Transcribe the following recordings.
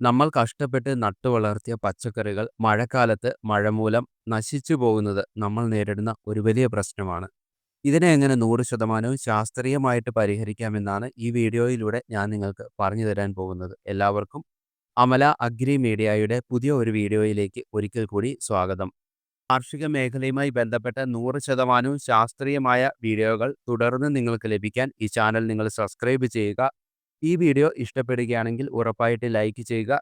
നമ്മൾ കഷ്ടപ്പെട്ട് നട്ടുവളർത്തിയ പച്ചക്കറികൾ മഴക്കാലത്ത് മഴ മൂലം നശിച്ചു പോകുന്നത് നമ്മൾ നേരിടുന്ന ഒരു വലിയ പ്രശ്നമാണ്. ഇതിനെ എങ്ങനെ 100% ശാസ്ത്രീയമായിട്ട് പരിഹരിക്കാമെന്നാണ് ഈ വീഡിയോയിലൂടെ ഞാൻ നിങ്ങൾക്ക് പറഞ്ഞു തരാൻ പോകുന്നത്. എല്ലാവർക്കും അമല അഗ്രി മീഡിയയുടെ പുതിയ ഒരു വീഡിയോയിലേക്ക് ഒരിക്കൽ കൂടി സ്വാഗതം. കാർഷിക മേഖലയുമായി ബന്ധപ്പെട്ട 100% ശാസ്ത്രീയമായ വീഡിയോകൾ തുടർന്ന് നിങ്ങൾക്ക് ലഭിക്കാൻ ഈ ചാനൽ നിങ്ങൾ സബ്സ്ക്രൈബ് ചെയ്യുക. ഈ വീഡിയോ ഇഷ്ടപ്പെടുകയാണെങ്കിൽ ഉറപ്പായിട്ട് ലൈക്ക് ചെയ്യുക.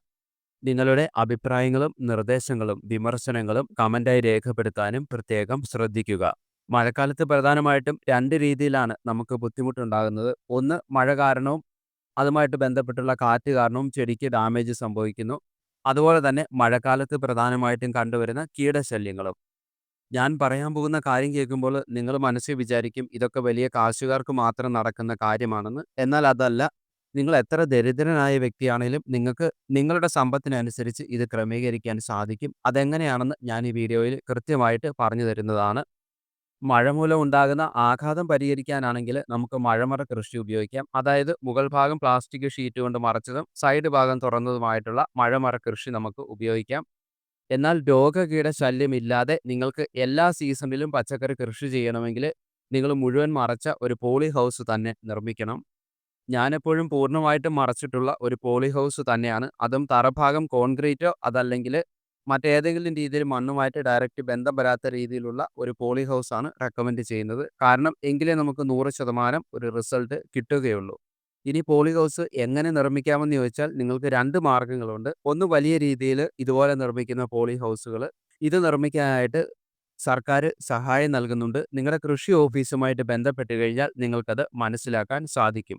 നിങ്ങളുടെ അഭിപ്രായങ്ങളും നിർദ്ദേശങ്ങളും വിമർശനങ്ങളും കമന്റായി രേഖപ്പെടുത്താനും പ്രത്യേകം ശ്രദ്ധിക്കുക. മഴക്കാലത്ത് പ്രധാനമായിട്ടും രണ്ട് രീതിയിലാണ് നമുക്ക് ബുദ്ധിമുട്ടുണ്ടാകുന്നത്. ഒന്ന് മഴ കാരണവും അതുമായിട്ട് ബന്ധപ്പെട്ടുള്ള കാറ്റ് കാരണവും ചെടിക്ക് ഡാമേജ് സംഭവിക്കുന്നു. അതുപോലെ തന്നെ മഴക്കാലത്ത് പ്രധാനമായിട്ടും കണ്ടുവരുന്ന കീടശല്യങ്ങളും. ഞാൻ പറയാൻ പോകുന്ന കാര്യം കേൾക്കുമ്പോൾ നിങ്ങൾ മനസ്സിൽ വിചാരിക്കും ഇതൊക്കെ വലിയ കാശുകാർക്ക് മാത്രം നടക്കുന്ന കാര്യമാണെന്ന്. എന്നാൽ അതല്ല. നിങ്ങൾ എത്ര ദരിദ്രനായ വ്യക്തിയാണെങ്കിലും നിങ്ങൾക്ക് നിങ്ങളുടെ സമ്പത്തിനനുസരിച്ച് ഇത് ക്രമീകരിക്കാൻ സാധിക്കും. അതെങ്ങനെയാണെന്ന് ഞാൻ ഈ വീഡിയോയിൽ കൃത്യമായിട്ട് പറഞ്ഞു തരുന്നതാണ്. മഴ മൂലം ഉണ്ടാകുന്ന ആഘാതം പരിഹരിക്കാനാണെങ്കിൽ നമുക്ക് മഴമറ കൃഷി ഉപയോഗിക്കാം. അതായത് മുകൾ ഭാഗം പ്ലാസ്റ്റിക് ഷീറ്റ് കൊണ്ട് മറച്ചതും സൈഡ് ഭാഗം തുറന്നതുമായിട്ടുള്ള മഴമറ കൃഷി നമുക്ക് ഉപയോഗിക്കാം. എന്നാൽ രോഗകീട ശല്യമില്ലാതെ നിങ്ങൾക്ക് എല്ലാ സീസണിലും പച്ചക്കറി കൃഷി ചെയ്യണമെങ്കിൽ നിങ്ങൾ മുഴുവൻ മറച്ച ഒരു പോളി ഹൗസ് തന്നെ നിർമ്മിക്കണം. ഞാനെപ്പോഴും പൂർണമായിട്ടും മറച്ചിട്ടുള്ള ഒരു പോളി ഹൗസ് തന്നെയാണ്. അതും തറഭാഗം കോൺക്രീറ്റോ അതല്ലെങ്കിൽ മറ്റേതെങ്കിലും രീതിയിൽ മണ്ണുമായിട്ട് ഡയറക്റ്റ് ബന്ധം വരാത്ത രീതിയിലുള്ള ഒരു പോളി ഹൗസ് ആണ് റെക്കമെൻഡ് ചെയ്യുന്നത്. കാരണം എങ്കിലേ നമുക്ക് 100% ഒരു റിസൾട്ട് കിട്ടുകയുള്ളൂ. ഇനി പോളി ഹൗസ് എങ്ങനെ നിർമ്മിക്കാമെന്ന് ചോദിച്ചാൽ നിങ്ങൾക്ക് രണ്ട് മാർഗങ്ങളുണ്ട് ഒന്ന് വലിയ രീതിയിൽ ഇതുപോലെ നിർമ്മിക്കുന്ന പോളി ഹൗസുകൾ. ഇത് നിർമ്മിക്കാനായിട്ട് സർക്കാർ സഹായം നൽകുന്നുണ്ട്. നിങ്ങളുടെ കൃഷി ഓഫീസുമായിട്ട് ബന്ധപ്പെട്ട് കഴിഞ്ഞാൽ നിങ്ങൾക്കത് മനസ്സിലാക്കാൻ സാധിക്കും.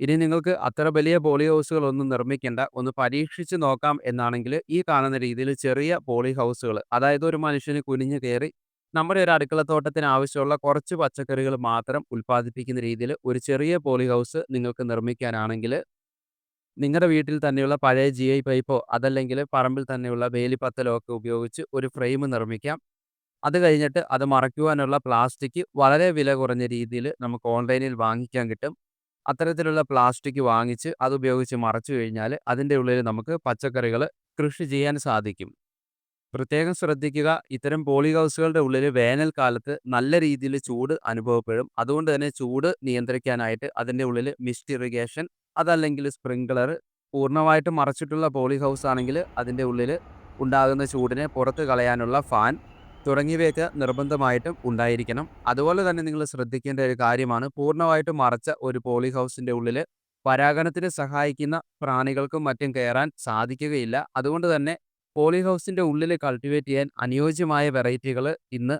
ഇനി നിങ്ങൾക്ക് അത്ര വലിയ പോളി ഹൗസുകൾ ഒന്നും നിർമ്മിക്കേണ്ട. ഒന്ന് പരീക്ഷിച്ച് നോക്കാം എന്നാണെങ്കിൽ ഈ കാണുന്ന രീതിയിൽ ചെറിയ പോളി ഹൗസുകൾ അതായത് ഒരു മനുഷ്യന് കുനിഞ്ഞു കയറി നമ്മുടെ ഒരു അടുക്കളത്തോട്ടത്തിന് ആവശ്യമുള്ള കുറച്ച് പച്ചക്കറികൾ മാത്രം ഉൽപ്പാദിപ്പിക്കുന്ന രീതിയിൽ ഒരു ചെറിയ പോളി ഹൗസ് നിങ്ങൾക്ക് നിർമ്മിക്കാനാണെങ്കിൽ നിങ്ങളുടെ വീട്ടിൽ തന്നെയുള്ള പഴയ ജി ഐ പൈപ്പോ അതല്ലെങ്കിൽ പറമ്പിൽ തന്നെയുള്ള വേലിപ്പത്തലോ ഒക്കെ ഉപയോഗിച്ച് ഒരു ഫ്രെയിം നിർമ്മിക്കാം. അത് കഴിഞ്ഞിട്ട് അത് മറയ്ക്കുവാനുള്ള പ്ലാസ്റ്റിക് വളരെ വില കുറഞ്ഞ രീതിയിൽ നമുക്ക് ഓൺലൈനിൽ വാങ്ങിക്കാൻ കിട്ടും. അത്തരത്തിലുള്ള പ്ലാസ്റ്റിക് വാങ്ങിച്ച് അത് ഉപയോഗിച്ച് മറച്ചു കഴിഞ്ഞാൽ അതിന്റെ ഉള്ളിൽ നമുക്ക് പച്ചക്കറികൾ കൃഷി ചെയ്യാൻ സാധിക്കും. പ്രത്യേകം ശ്രദ്ധിക്കുക ഇത്തരം പോളി ഹൗസുകളുടെ ഉള്ളിൽ വേനൽക്കാലത്ത് നല്ല രീതിയിൽ ചൂട് അനുഭവപ്പെടും. അതുകൊണ്ട് തന്നെ ചൂട് നിയന്ത്രിക്കാനായിട്ട് അതിന്റെ ഉള്ളിൽ മിസ്റ്റ് ഇറിഗേഷൻ അതല്ലെങ്കിൽ സ്പ്രിംഗ്ലർ പൂർണമായിട്ടും മറച്ചിട്ടുള്ള പോളി ഹൗസ് ആണെങ്കിൽ അതിന്റെ ഉള്ളിൽ ഉണ്ടാകുന്ന ചൂടിനെ പുറത്ത് കളയാനുള്ള ഫാൻ തുടങ്ങിയവയൊക്കെ നിർബന്ധമായിട്ടും ഉണ്ടായിരിക്കണം. അതുപോലെ തന്നെ നിങ്ങൾ ശ്രദ്ധിക്കേണ്ട ഒരു കാര്യമാണ് പൂർണമായിട്ടും മറച്ച ഒരു പോളി ഹൗസിന്റെ ഉള്ളിൽ പരാഗണത്തിന് സഹായിക്കുന്ന പ്രാണികൾക്കും മറ്റും കയറാൻ സാധിക്കുകയില്ല. അതുകൊണ്ട് തന്നെ പോളി ഹൗസിന്റെ ഉള്ളിൽ കൾട്ടിവേറ്റ് ചെയ്യാൻ അനുയോജ്യമായ വെറൈറ്റികൾ ഇന്ന്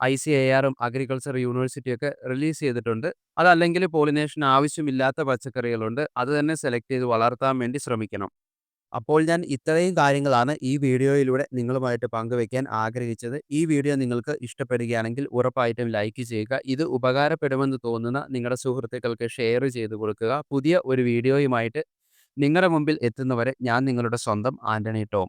ഐ സി എ ആറും അഗ്രികൾച്ചർ യൂണിവേഴ്സിറ്റിയൊക്കെ റിലീസ് ചെയ്തിട്ടുണ്ട്. അതല്ലെങ്കിൽ പോളിനേഷൻ ആവശ്യമില്ലാത്ത പച്ചക്കറികളുണ്ട്. അത് തന്നെ സെലക്ട് ചെയ്ത് വളർത്താൻ വേണ്ടി ശ്രമിക്കണം. അപ്പോൾ ഞാൻ ഇത്രയും കാര്യങ്ങളാണ് ഈ വീഡിയോയിലൂടെ നിങ്ങളുമായിട്ട് പങ്കുവയ്ക്കാൻ ആഗ്രഹിച്ചത്. ഈ വീഡിയോ നിങ്ങൾക്ക് ഇഷ്ടപ്പെടുകയാണെങ്കിൽ ഉറപ്പായിട്ടും ലൈക്ക് ചെയ്യുക. ഇത് ഉപകാരപ്പെടുമെന്ന് തോന്നുന്ന നിങ്ങളുടെ സുഹൃത്തുക്കൾക്ക് ഷെയർ ചെയ്ത് കൊടുക്കുക. പുതിയ ഒരു വീഡിയോയുമായിട്ട് നിങ്ങളുടെ മുമ്പിൽ എത്തുന്നവരെ ഞാൻ നിങ്ങളുടെ സ്വന്തം ആന്റണി ടോം.